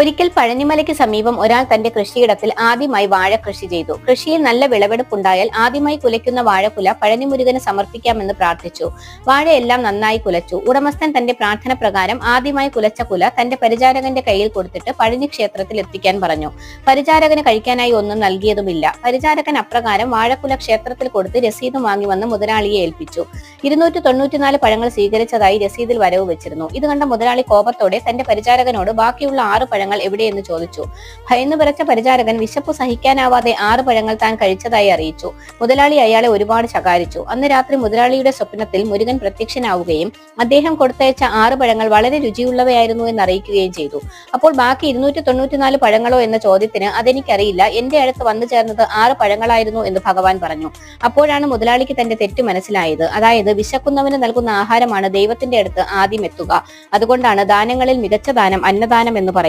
ഒരിക്കൽ പഴനിമലയ്ക്ക് സമീപം ഒരാൾ തന്റെ കൃഷിയിടത്തിൽ ആദ്യമായി വാഴ കൃഷി ചെയ്തു. കൃഷിയിൽ നല്ല വിളവെടുപ്പുണ്ടായാൽ ആദ്യമായി കുലയ്ക്കുന്ന വാഴക്കുല പഴനിമുരുകന് സമർപ്പിക്കാമെന്ന് പ്രാർത്ഥിച്ചു. വാഴയെല്ലാം നന്നായി കുലച്ചു. ഉടമസ്ഥൻ തന്റെ പ്രാർത്ഥന പ്രകാരം ആദ്യമായി കുലച്ച കുല തന്റെ പരിചാരകന്റെ കയ്യിൽ കൊടുത്തിട്ട് പഴനി ക്ഷേത്രത്തിൽ എത്തിക്കാൻ പറഞ്ഞു. പരിചാരകന് കഴിക്കാനായി ഒന്നും നൽകിയതുമില്ല. പരിചാരകൻ അപ്രകാരം വാഴക്കുല ക്ഷേത്രത്തിൽ കൊടുത്ത് രസീതും വാങ്ങി വന്ന് മുതലാളിയെ ഏൽപ്പിച്ചു. ഇരുന്നൂറ്റി തൊണ്ണൂറ്റിനാല് പഴങ്ങൾ സ്വീകരിച്ചതായി രസീതിൽ വരവ് വെച്ചിരുന്നു. ഇത് കണ്ട മുതലാളി കോപത്തോടെ തന്റെ പരിചാരകനോട് ബാക്കിയുള്ള ആറ് പഴങ്ങൾ എവിടെയെന്ന് ചോദിച്ചു. ഭയന്നു വിറച്ച പരിചാരകൻ വിശപ്പ് സഹിക്കാനാവാതെ ആറ് പഴങ്ങൾ താൻ കഴിച്ചതായി അറിയിച്ചു. മുതലാളി അയാളെ ഒരുപാട് ശകാരിച്ചു. അന്ന് രാത്രി മുതലാളിയുടെ സ്വപ്നത്തിൽ മുരുകൻ പ്രത്യക്ഷനാവുകയും അദ്ദേഹം കൊടുത്തയച്ച ആറ് പഴങ്ങൾ വളരെ രുചിയുള്ളവയായിരുന്നു എന്ന് അറിയിക്കുകയും ചെയ്തു. അപ്പോൾ ബാക്കി ഇരുന്നൂറ്റി തൊണ്ണൂറ്റിനാല് പഴങ്ങളോ എന്ന ചോദ്യത്തിന് അതെനിക്കറിയില്ല എന്റെ അടുത്ത് വന്നു ചേർന്നത് ആറ് പഴങ്ങളായിരുന്നു എന്ന് ഭഗവാൻ പറഞ്ഞു. അപ്പോഴാണ് മുതലാളിക്ക് തന്റെ തെറ്റ് മനസ്സിലായത്. അതായത് വിശക്കുന്നവന് നൽകുന്ന ആഹാരമാണ് ദൈവത്തിന്റെ അടുത്ത് ആദ്യം എത്തുക. അതുകൊണ്ടാണ് ദാനങ്ങളിൽ മികച്ച ദാനം അന്നദാനം എന്ന് പറയുന്നത്.